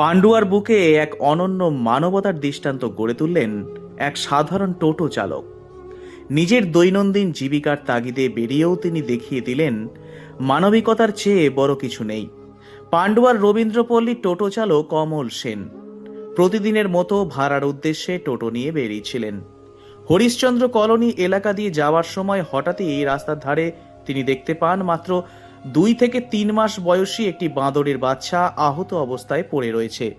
পান্ডুয়ার বুকে এক অনন্য মানবতার দৃষ্টান্ত গড়ে তুললেন এক সাধারণ টোটো চালক। নিজের দৈনন্দিন জীবিকার তাগিদে বেরিয়েও তিনি দেখিয়ে দিলেন, মানবিকতার চেয়ে বড় কিছু নেই। পান্ডুয়ার রবীন্দ্রপল্লী টোটো চালক কমল সেন প্রতিদিনের মতো ভাড়ার উদ্দেশ্যে টোটো নিয়ে বেরিয়েছিলেন। হরিশ্চন্দ্র কলোনি এলাকা দিয়ে যাওয়ার সময় হঠাৎই এই রাস্তার ধারে তিনি দেখতে পান মাত্র দুই থেকে তিন মাস বয়সী একটি বাঁদরের বাচ্চা আহত অবস্থায় পড়ে রয়েছে।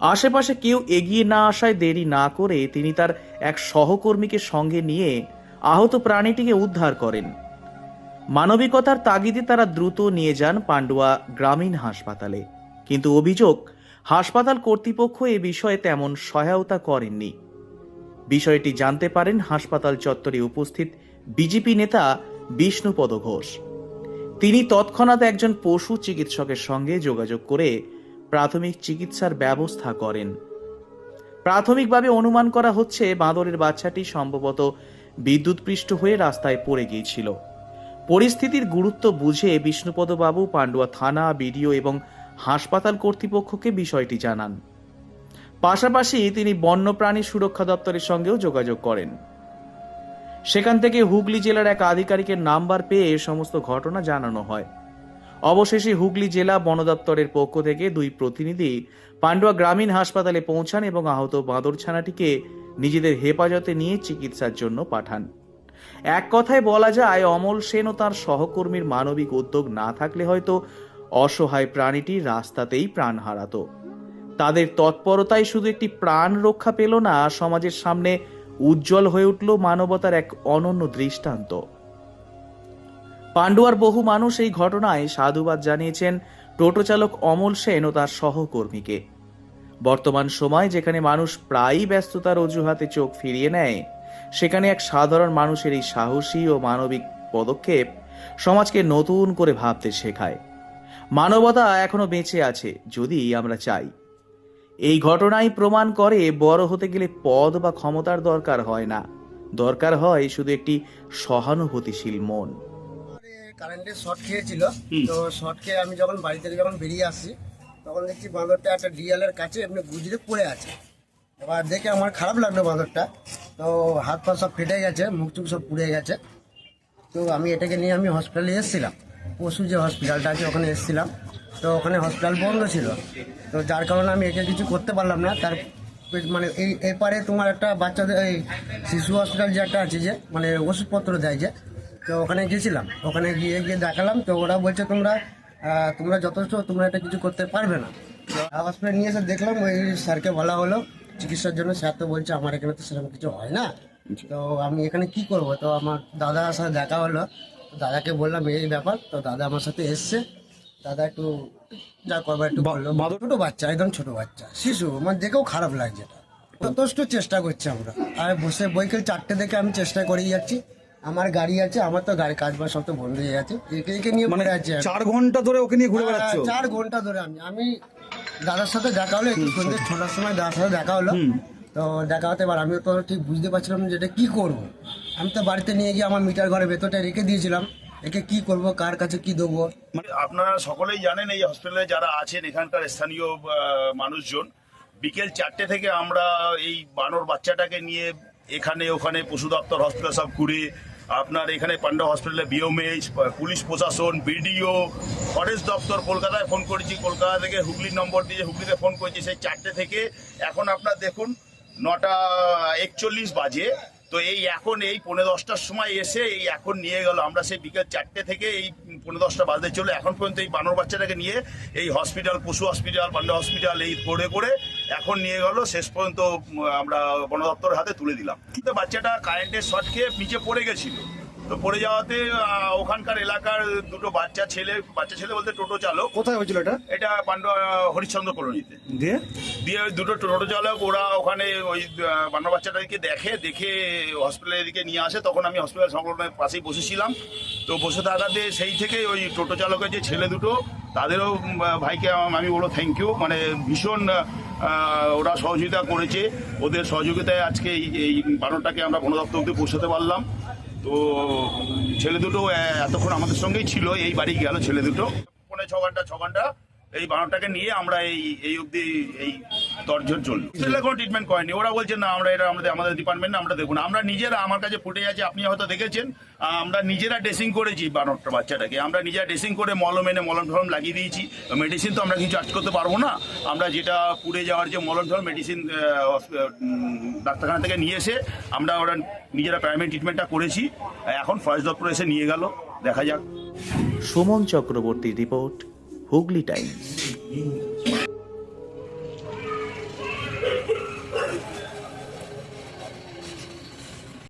আশেপাশে কেউ এগিয়ে না আসায় দেরি না করে তিনি তার এক সহকর্মীকে সঙ্গে নিয়ে আহত প্রাণীটিকে উদ্ধার করেন। মানবিকতার তাগিদে তারা দ্রুত নিয়ে যান পান্ডুয়া গ্রামীণ হাসপাতালে। কিন্তু অভিযোগ, হাসপাতাল কর্তৃপক্ষ এ বিষয়ে তেমন সহায়তা করেননি। বিষয়টি জানতে পারেন হাসপাতাল চত্বরে উপস্থিত বিজেপি নেতা বিষ্ণুপদ ঘোষ। তিনি তৎক্ষণাৎ একজন পশু চিকিৎসকের সঙ্গে যোগাযোগ করে প্রাথমিক চিকিৎসার ব্যবস্থা করেন। প্রাথমিকভাবে অনুমান করা হচ্ছে বাঁদরের বাচ্চাটি সম্ভবত বিদ্যুৎপৃষ্ট হয়ে রাস্তায় পড়ে গিয়েছিল। পরিস্থিতির গুরুত্ব বুঝে বিষ্ণুপদবাবু পান্ডুয়া থানা, বিডিও এবং হাসপাতাল কর্তৃপক্ষকে বিষয়টি জানান। পাশাপাশি তিনি বন্যপ্রাণী সুরক্ষা দপ্তরের সঙ্গেও যোগাযোগ করেন। সেখান থেকে হুগলি জেলার এক আধিকারিকের নাম্বার পেয়ে এ সমস্ত ঘটনা জানানো হয়। অবশেষে হুগলি জেলা বন দপ্তরের পক্ষ থেকে দুই প্রতিনিধি পান্ডুয়া গ্রামীণ হাসপাতালে পৌঁছান এবং আহত বাঁদর ছানাটিকে নিজেদের হেফাজতে নিয়ে চিকিৎসার জন্য পাঠান। এক কথায় বলা যায়, অমল সেন ও তার সহকর্মীর মানবিক উদ্যোগ না থাকলে হয়তো অসহায় প্রাণীটি রাস্তাতেই প্রাণ হারাতো। তাদের তৎপরতায় শুধু একটি প্রাণ রক্ষা পেল না, সমাজের সামনে উজ্জ্বল হয়ে উঠল মানবতার এক অনন্য দৃষ্টান্ত। পান্ডুয়ার বহু মানুষ এই ঘটনায় সাধুবাদ জানিয়েছেন টোটো চালক অমল সেন ও তার সহকর্মীকে। বর্তমান সময় যেখানে মানুষ প্রায়ই ব্যস্ততার অজুহাতে চোখ ফিরিয়ে নেয়, সেখানে এক সাধারণ মানুষের এই সাহসী ও মানবিক পদক্ষেপ সমাজকে নতুন করে ভাবতে শেখায়। মানবতা এখনও বেঁচে আছে, যদি আমরা চাই। এই ঘটনাই প্রমাণ করে বড় হতে গেলে পদ বা ক্ষমতার দরকার হয় না। দরকার হয় শুধু একটি সহানুভূতিশীল মন। কারেন্টের শর্ট খেয়েছিল তো শর্ট খেয়ে আমি যখন বাড়ি থেকে যখন বেরিয়ে আসি তখন দেখছি বাঁদরটা একটা ডিয়ালের কাছে এমনি গুজরে পড়ে আছে। এবার দেখে আমার খারাপ লাগল বাঁদরটা। তো হাত পা সব ফেটে গেছে মুখ টুক সব পুড়ে গেছে। তো আমি এটাকে নিয়ে আমি হসপিটালে এসেছিলাম। পশু যে হসপিটালটা আছে ওখানে এসেছিলাম। তো ওখানে হসপিটাল বন্ধ ছিল। তো যার কারণে আমি একে কিছু করতে পারলাম না। তার মানে এই এপারে তোমার একটা বাচ্চাদের এই শিশু হসপিটাল যে একটা আছে যে মানে ওষুধপত্র দেয় যে, তো ওখানে গেছিলাম। ওখানে গিয়ে গিয়ে দেখালাম। তো ওরা বলছে, তোমরা তোমরা যথেষ্ট, তোমরা এটা কিছু করতে পারবে না। হসপিটাল নিয়ে এসে দেখলাম, ওই স্যারকে বলা হলো, চিকিৎসার জন্য স্যার তো বলছে, আমার এখানে তো সেরকম কিছু হয় না। তো আমি এখানে কি করব? তো আমার দাদার সাথে দেখা হলো। দাদাকে বললাম, এই ব্যাপার। তো দাদা আমার সাথে এসছে। দাদা একটু যা করবার একটু বলল। ছোট বাচ্চা একদম ছোট বাচ্চা। শিশু মানে দেখেও খারাপ লাগছে এটা। যথেষ্ট চেষ্টা করছি আমরা। আর বসে বৈকাল চারটে থেকে আমি চেষ্টা করেই যাচ্ছি। আমার গাড়ি আছে আমার তো গাড়ি কাজ বাজ সব তো বন্ধ হয়ে গেছে। একে একে নিয়ে মানে পড়ে আছি। চার ঘণ্টা ধরে ওকে নিয়ে ঘুরে হ্যাঁ, বেড়াচ্ছ? চার ঘণ্টা ধরে আমি। আমি দাদার সাথে দেখা হলো একটু সন্ধ্যে ছটার সময় দাদার সাথে দেখা হলো। তো দেখা হতে এবার আমিও তো ঠিক বুঝতে পারছিলাম যে এটা কি করব। আমি তো বাড়িতে নিয়ে গিয়ে আমার মিটার ঘরে ভেতরটা রেখে দিয়েছিলাম। একে কি করব, কার কাছে কি দেবো? মানে আপনারা সকলেই জানেন এই হসপিটালে যারা আছেন, এখানকার স্থানীয় মানুষজন। বিকেল চারটে থেকে আমরা এই বানর বাচ্চাটাকে নিয়ে এখানে, ওখানে পশু দপ্তর হসপিটাল সব ঘুরে আপনার এখানে পান্ডা হসপিটালে বিওমএইচ পুলিশ প্রশাসন বিডিও ফরেস্ট দপ্তর, কলকাতায় ফোন করেছি। কলকাতা থেকে হুগলির নম্বর দিয়ে হুগলিতে ফোন করেছি, সেই চারটে থেকে এখন আপনার দেখুন, নটা একচল্লিশ বাজে। তো এই এখন এই পনেরো দশটার সময় এসে এই এখন নিয়ে গেল। আমরা সেই বিকেল চারটে থেকে এই পনেরো দশটা বাজে চলে এখন পর্যন্ত এই বানর বাচ্চাটাকে নিয়ে এই হসপিটাল পশু হসপিটাল পান্ডা হসপিটাল এই করে করে এখন নিয়ে গেল। শেষ পর্যন্ত আমরা বন দপ্তরের হাতে তুলে দিলাম। কিন্তু বাচ্চাটা কারেন্টের শর্ট খেয়ে নিচে পড়ে গেছিল। তো পড়ে যাওয়াতে ওখানকার এলাকার দুটো বাচ্চা ছেলে বাচ্চা ছেলে বলতে টোটো চালক। কোথায় হয়েছিল এটা? এটা পান্ডা হরিশ্চন্দ্র কলোনিতে। দিয়ে? দিয়ে দুটো টোটো চালক ওরা ওখানে ওই বানর বাচ্চাটাকে দেখে দেখে হসপিটালের দিকে নিয়ে আসে। তখন আমি হসপিটাল সংলগ্নের পাশেই বসেছিলাম। তো বসে থাকাতে সেই থেকে ওই টোটো চালকের যে ছেলে দুটো তাদেরও ভাইকে আমি বলো থ্যাংক ইউ মানে ভীষণ ওরা সহযোগিতা করেছে। ওদের সহযোগিতায় আজকে এই এই বানরটাকে আমরা বন দপ্তর অব্দি পৌঁছাতে পারলাম। তো, ছেলে দুটো এতক্ষণ আমাদের সঙ্গেই ছিল, এই বাড়ি গেল ছেলে দুটো। পনেরো ছ ঘণ্টা ছ ঘণ্টা। এই বানরটাকে নিয়ে আমরা এই এই অবধি এই তর্জন চলল হসপিটালে কোনো ট্রিটমেন্ট করেনি। ওরা বলছে, না, আমরা এটা, আমাদের আমাদের ডিপার্টমেন্ট আমরা দেখুন আমরা নিজেরা, আমার কাছে ফুটে আছে, আপনি হয়তো দেখেছেন আমরা নিজেরা ড্রেসিং করেছি, বানরটা, বাচ্চাটাকে। আমরা নিজেরা ড্রেসিং করে মলম এনে মলম টলম লাগিয়ে দিয়েছি। মেডিসিন তো আমরা কিছু চার্জ করতে পারব না। আমরা যেটা পুড়ে যাওয়ার যে মলম টলম মেডিসিন ডাক্তারখানা থেকে নিয়ে এসে আমরা ওরা নিজেরা প্রাইমারি ট্রিটমেন্টটা করেছি। এখন ফরেস্ট দপ্তর এসে নিয়ে গেল, দেখা যাক। সুমন চক্রবর্তীর রিপোর্ট, হুগলি টাইমস।